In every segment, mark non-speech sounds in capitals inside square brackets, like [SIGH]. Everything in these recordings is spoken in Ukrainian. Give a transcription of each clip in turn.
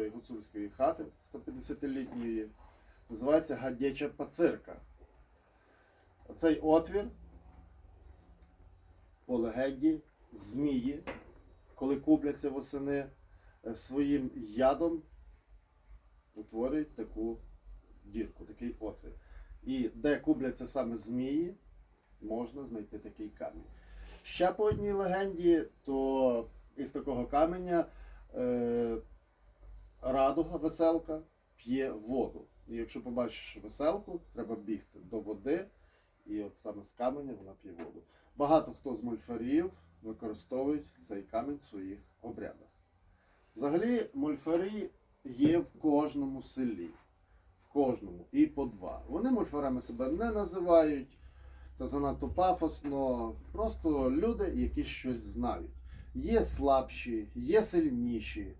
гуцульської хати 150-літньої. Називається Гадяча пацирка. Оцей отвір по легенді змії, коли купляться восени е, своїм ядом, утворюють таку дірку, такий отвір. І де купляться саме змії, можна знайти такий камінь. Ще по одній легенді, то із такого каменя е, радуга, веселка, п'є воду. І якщо побачиш веселку, треба бігти до води, і от саме з каменя вона п'є воду. Багато хто з мольфарів використовують цей камінь в своїх обрядах. Взагалі, мольфарі є в кожному селі. В кожному. І по два. Вони мольфарами себе не називають. Це занадто пафосно. Просто люди, які щось знають. Є слабші, є сильніші.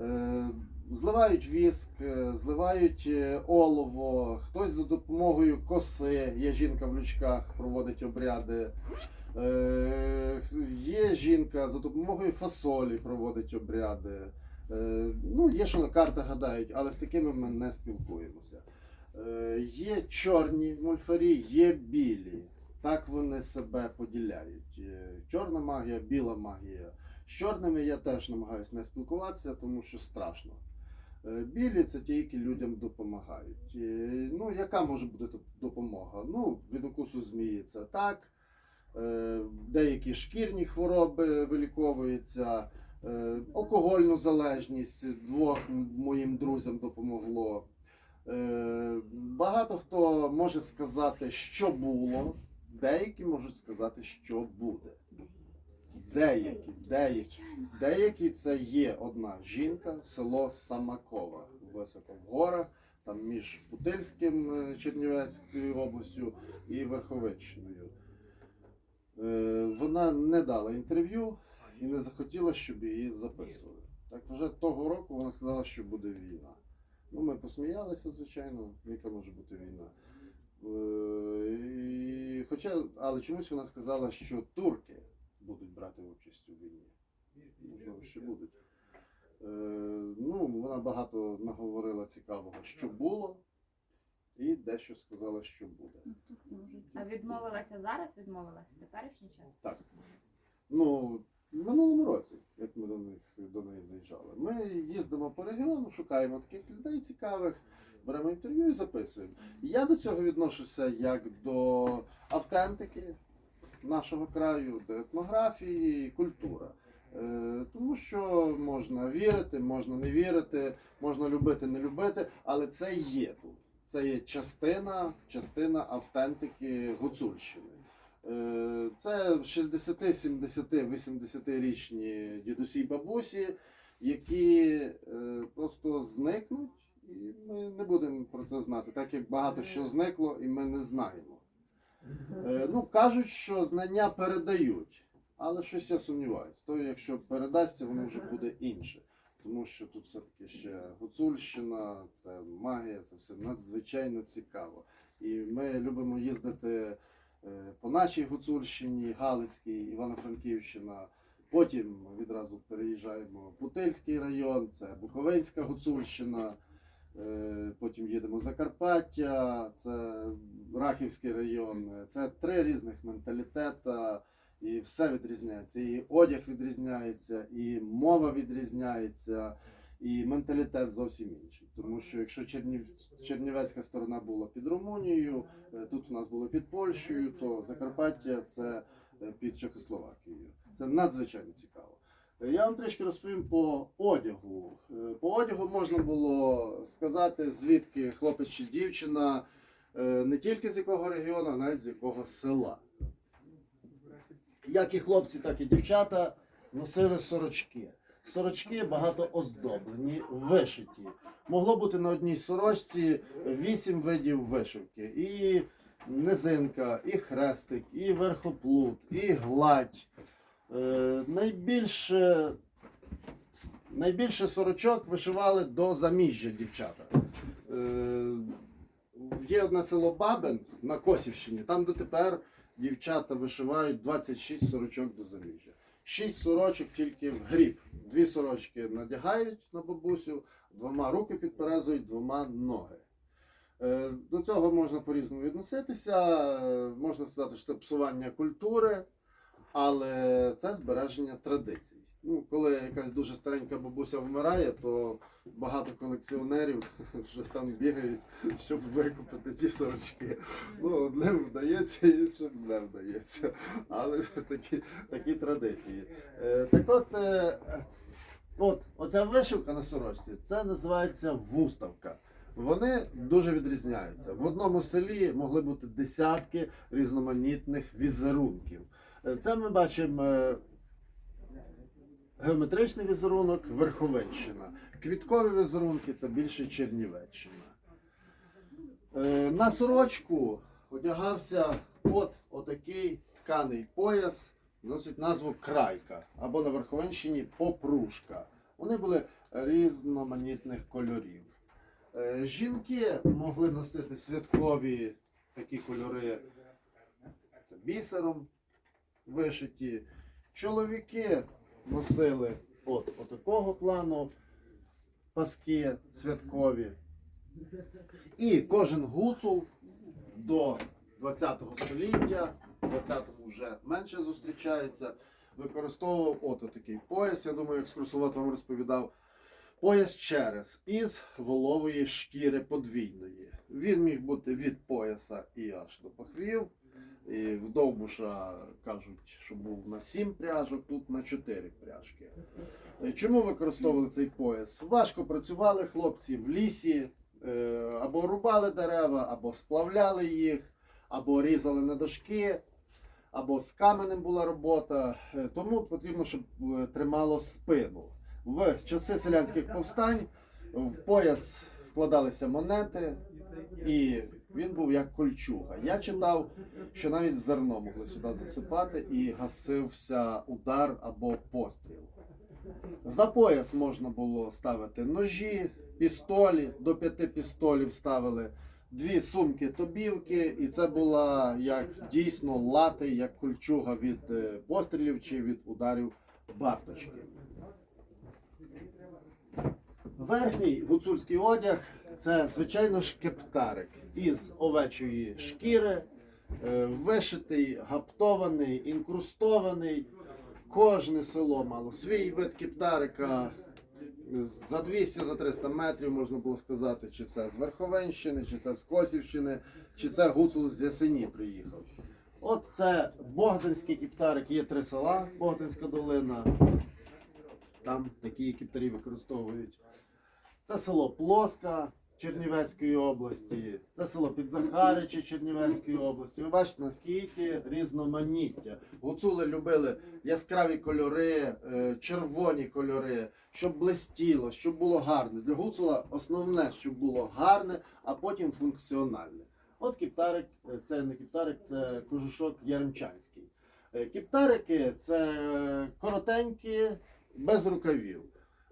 Е, Зливають віск, е, зливають е, олово, хтось за допомогою коси, є жінка в лючках, проводить обряди. Є жінка за допомогою фасолі проводить обряди. Ну, є, що на картах гадають, але з такими ми не спілкуємося. Є чорні мольфарі, є білі. Так вони себе поділяють. Чорна магія, біла магія. З чорними я теж намагаюся не спілкуватися, тому що страшно. Е, Білі це ті, які людям допомагають. Е, Ну, яка може бути допомога? Ну, від укусу змії це так. Е, Деякі шкірні хвороби виліковуються, алкогольну залежність двох моїм друзям допомогло. Багато хто може сказати, що було, деякі можуть сказати, що буде. Деякі, деякі. Деякі це є одна жінка, село Самакова, високо в горах, там між Путильським е, Чернівецькою областю і Верховиччиною. Е, Вона не дала інтерв'ю і не захотіла, щоб її записували. Так вже того року вона сказала, що буде війна. Ну, ми посміялися, звичайно, яка може бути війна. Е, І, хоча, але чомусь вона сказала, що турки будуть брати участь у війні. Можливо, ще будуть. Е, ну, вона багато наговорила цікавого, що було, і дещо сказала, що буде. А відмовилася зараз, відмовилася в теперішній час? Так. Ну, в минулому році, як ми до них до неї заїжджали, ми їздимо по регіону, шукаємо таких людей цікавих, беремо інтерв'ю і записуємо. Я до цього відношуся як до автентики нашого краю, до етнографії, і культура. Е, Тому що можна вірити, можна не вірити, можна любити, не любити, але це є тут. Це є частина, частина автентики Гуцульщини. Е, Це 60, 70, 80-річні дідусі й бабусі, які е, просто зникнуть, і ми не будемо про це знати, так як багато що зникло, і ми не знаємо. Е, Ну, кажуть, що знання передають, але щось я сумніваюся. То, якщо передасться, воно вже буде інше. Тому що тут все-таки ще Гуцульщина, це магія, це все надзвичайно цікаво. І ми любимо їздити е, по нашій Гуцульщині, Галицькій, Івано-Франківщина. Потім відразу переїжджаємо в Путильський район, це Буковинська Гуцульщина. Е, Потім їдемо Закарпаття, це Рахівський район. Це три різних менталітета, і все відрізняється. І одяг відрізняється, і мова відрізняється, і менталітет зовсім інший. Тому що якщо Чернів... Чернівецька сторона була під Румунією, е, тут у нас було під Польщею, то Закарпаття це е, під Чехословакією. Це надзвичайно цікаво. Я вам трішки розповім по одягу. Е, По одягу можна було сказати, звідки хлопець чи дівчина, е, не тільки з якого регіону, а навіть з якого села. Як і хлопці, так і дівчата носили сорочки. Сорочки багато оздоблені, вишиті. Могло бути на одній сорочці вісім видів вишивки. І низинка, і хрестик, і верхоплут, і гладь. Е, найбільше, найбільше сорочок вишивали до заміжжя дівчата. Е, є одне село Бабин на Косівщині, там дотепер дівчата вишивають 26 сорочок до заміжжя. Шість сорочок тільки в гріб. Дві сорочки надягають на бабусю, двома руки підперезують, двома ноги. Е, До цього можна по-різному відноситися. Можна сказати, що це псування культури, але це збереження традицій. Ну, коли якась дуже старенька бабуся вмирає, то багато колекціонерів [LAUGHS] вже там бігають, щоб викупити ті сорочки. Ну, одним вдається, іншим не вдається. Але [LAUGHS] такі, такі традиції. Е, Так от, е, от, оця вишивка на сорочці, це називається вуставка. Вони дуже відрізняються. В одному селі могли бути десятки різноманітних візерунків. Це ми бачимо е, геометричний візерунок Верховенщина. Квіткові візерунки це більше Чернівеччина. Е, На сорочку одягався от отакий тканий пояс, носить назву крайка, або на Верховенщині попружка. Вони були різноманітних кольорів. Е, Жінки могли носити святкові такі кольори це бісером вишиті. Чоловіки носили от, от такого плану паски святкові. І кожен гуцул до 20 століття, 20-му вже менше зустрічається, використовував от такий пояс. Я думаю, екскурсовод вам розповідав. Пояс через із волової шкіри подвійної. Він міг бути від пояса і аж до пахвів. І в Довбуша кажуть, що був на 7 пряжок, тут на 4 пряжки. Е, Чому використовували цей пояс? Важко працювали хлопці в лісі, е, або рубали дерева, або сплавляли їх, або різали на дошки, або з каменем була робота. Е, Тому потрібно, щоб тримало спину. В часи селянських повстань в пояс вкладалися монети, і він був як кольчуга. Я читав, що навіть зерно могли сюди засипати і гасився удар або постріл. За пояс можна було ставити ножі, пістолі, до п'яти пістолів ставили, дві сумки тобівки, і це була як дійсно лати, як кольчуга від е, пострілів чи від ударів барточки. Верхній гуцульський одяг це, звичайно ж, кептарик із овечої шкіри, е, вишитий, гаптований, інкрустований. Кожне село мало свій вид кептарика. За 200 за 300 метрів можна було сказати, чи це з Верховенщини, чи це з Косівщини, чи це гуцул з Ясені приїхав. От це Богданський кептарик, є три села, Богданська долина. Там такі кептарі використовують. Це село Плоска Чернівецької області, це село Підзахаричі Чернівецької області. Ви бачите, наскільки різноманіття. Гуцули любили яскраві кольори, е, червоні кольори, щоб блистіло, щоб було гарне. Для гуцула основне, щоб було гарне, а потім функціональне. От кіптарик, е, це не кіптарик, це кожушок яремчанський. Е, Кіптарики це коротенькі, без рукавів.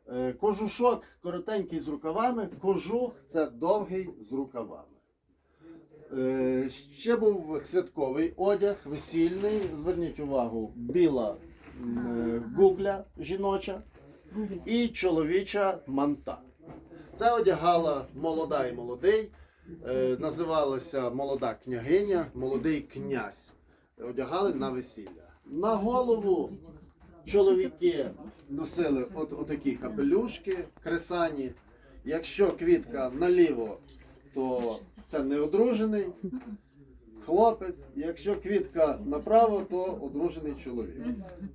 Е, Кожушок коротенький з рукавами, кожух це довгий з рукавами. Е, Ще був святковий одяг, весільний. Зверніть увагу, біла е, гугля жіноча і чоловіча манта. Це одягала молода і молодий. Називалася молода княгиня, молодий князь. Одягали на весілля. На голову чоловіки носили от, отакі капелюшки, кресані. Якщо квітка наліво, то це неодружений хлопець. Якщо квітка направо, то одружений чоловік.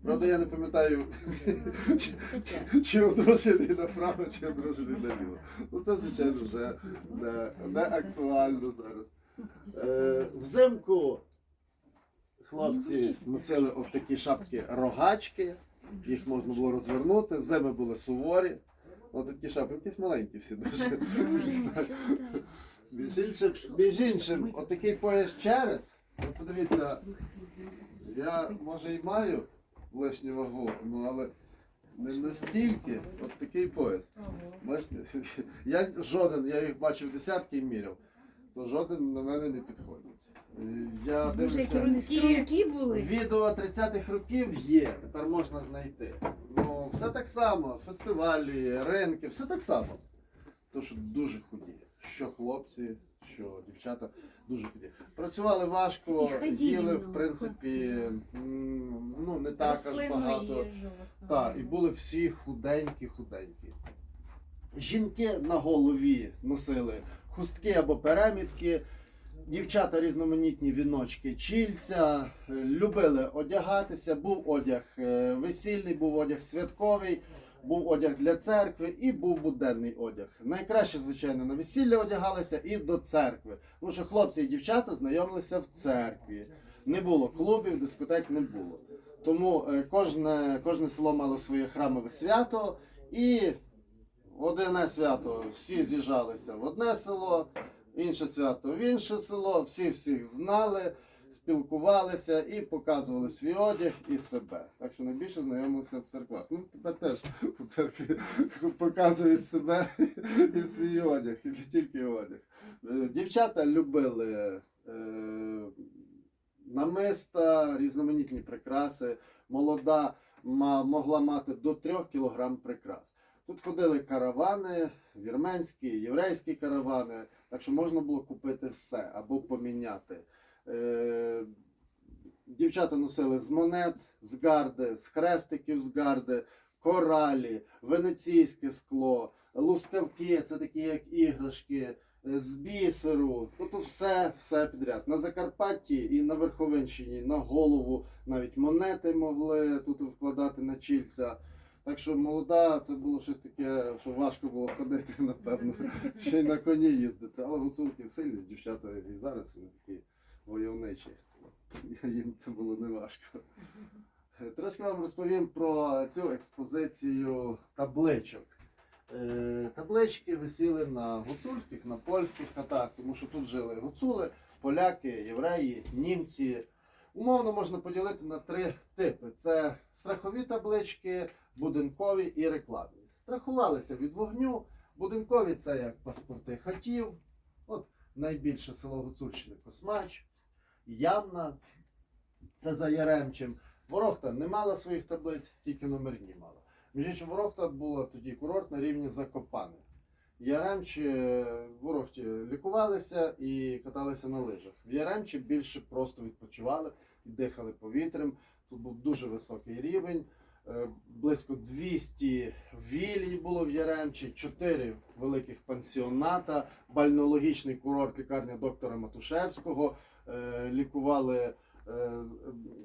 Правда, я не пам'ятаю, чи, чи одружений направо, чи одружений наліво. Ну це, звичайно, вже не, не актуально зараз. Е, взимку хлопці носили от такі шапки рогачки, їх можна було розвернути, зими були суворі. Ось такі шапки, якісь маленькі всі дуже. Між іншим, між іншим, от такий пояс через. Ви подивіться, я може і маю лишню вагу, ну але не настільки от такий пояс. Бачите, [LAUGHS] я жоден, я їх бачив десятки і міряв. то жоден на мене не підходить. Я Дуже дивлюся. струнки, струнки були. Відео 30-х років є, тепер можна знайти. Ну, все так само, фестивалі, ринки, все так само. То, що дуже худі. Що хлопці, що дівчата дуже худі. Працювали важко, І ходили їли, в принципі, м, ну, не так аж багато. Так, і були всі худенькі, худенькі. Жінки на голові носили хустки або перемітки, дівчата різноманітні віночки, чільця, е, любили одягатися. Був одяг е, весільний, був одяг святковий, був одяг для церкви і був буденний одяг. Найкраще, звичайно, на весілля одягалися і до церкви. Тому що хлопці і дівчата знайомилися в церкві. Не було клубів, дискотек не було. Тому е, кожне, кожне село мало своє храмове свято, і в одне свято всі з'їжджалися в одне село, інше свято в інше село, всі всіх знали, спілкувалися і показували свій одяг і себе. Так що найбільше знайомилися в церквах. Ну, тепер теж у церкві [LAUGHS] показують себе [LAUGHS] і свій одяг, і не тільки одяг. Е, Дівчата любили. Е, намиста, різноманітні прикраси. Молода могла мати до 3 кг прикрас. Тут ходили каравани, вірменські, єврейські каравани, так що можна було купити все або поміняти. Е, дівчата носили з монет, з гарди, з хрестиків з гарди, коралі, венеційське скло, лускавки, це такі як іграшки, е, з бісеру, тобто все, все підряд. На Закарпатті і на Верховинщині на голову навіть монети могли тут вкладати на чільця. Так що молода, це було щось таке, що важко було ходити, напевно, ще й на коні їздити. Але гуцулки сильні, дівчата і зараз вони такі войовничі. Їм це було не важко. Трошки вам розповім про цю експозицію табличок. Е, Таблички висіли на гуцульських, на польських хатах, тому що тут жили гуцули, поляки, євреї, німці. Умовно можна поділити на три типи: це страхові таблички, будинкові і рекламні. Страхувалися від вогню. Будинкові це як паспорти хатів. От найбільше село Гуцульщини Космач, Ямна, це за Яремчем. Ворохта не мала своїх таблиць, тільки номерні мала. Між іншим, Ворохта була тоді курорт на рівні Закопани. Яремчі в Ворохті лікувалися і каталися на лижах. В Яремчі більше просто відпочивали і дихали повітрям. Тут був дуже високий рівень. Е, Близько 200 вілій було в Яремчі, 4 великих пансіоната, бальнеологічний курорт лікарня доктора Матушевського. Е, Лікували е,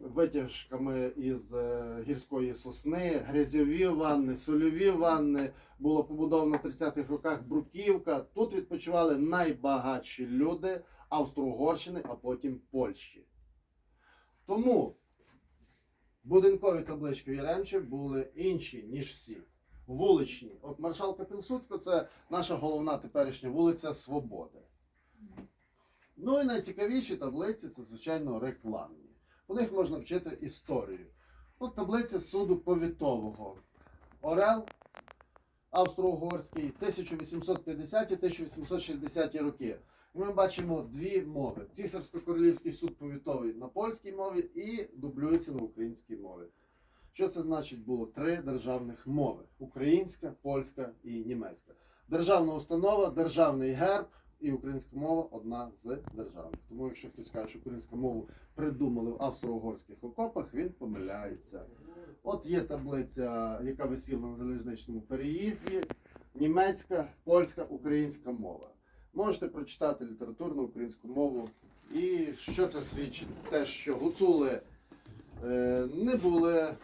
витяжками із е, гірської сосни, грязьові ванни, сольові ванни. Було побудовано в 30-х роках Бруківка. Тут відпочивали найбагатші люди Австро-Угорщини, а потім Польщі. Тому будинкові таблички в Яремчі були інші, ніж всі. Вуличні. От маршалка Пілсудська це наша головна теперішня вулиця Свободи. Ну і найцікавіші таблиці це, звичайно, рекламні. У них можна вчити історію. От таблиця суду повітового. Орел Австро-Угорський 1850-1860 роки. І ми бачимо дві мови: цісарсько-королівський суд повітовий на польській мові і дублюється на українській мові. Що це значить було? Три державних мови: українська, польська і німецька. Державна установа, державний герб і українська мова одна з державних. Тому, якщо хтось каже, що українську мову придумали в австро-угорських окопах, він помиляється. От є таблиця, яка висіла на залізничному переїзді: німецька, польська, українська мова. Можете прочитати літературну українську мову. І що це свідчить? Те, що гуцули е, не були,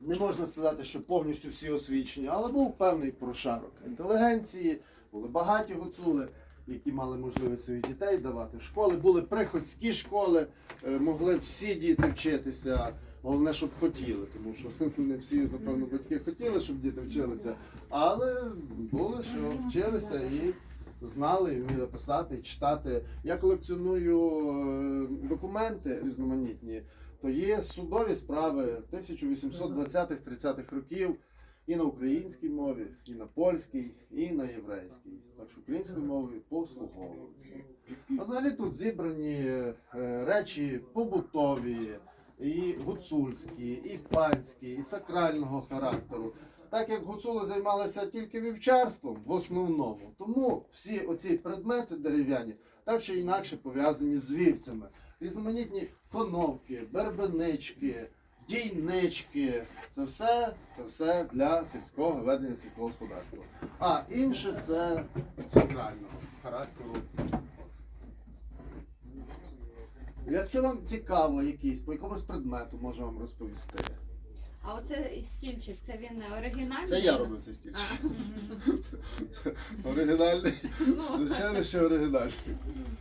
не можна сказати, що повністю всі освічені, але був певний прошарок інтелігенції, були багаті гуцули, які мали можливість своїх дітей давати в школи. Були приходські школи, е, могли всі діти вчитися. Головне, щоб хотіли, тому що [LAUGHS] не всі, напевно, батьки хотіли, щоб діти вчилися, але були, що вчилися і знали, і вміли писати, і читати. Я колекціоную е, документи різноманітні, то є судові справи 1820-30-х років. І на українській мові, і на польській, і на єврейській. Так що українською мовою послуговуються. А взагалі тут зібрані е, речі побутові, і гуцульські, і панські, і сакрального характеру. Так як гуцули займалися тільки вівчарством в основному, тому всі оці предмети дерев'яні так чи інакше пов'язані з вівцями. Різноманітні коновки, бербенички, дійнички. Це все, це все для сільського ведення сільського господарства. А інше це сакрального характеру. Якщо вам цікаво якийсь по якомусь предмету, можу вам розповісти. А оце стільчик, це він оригінальний? Це я робив цей стіль. А, [LAUGHS] Оригінальний. ну, Звичайно, що оригінальний.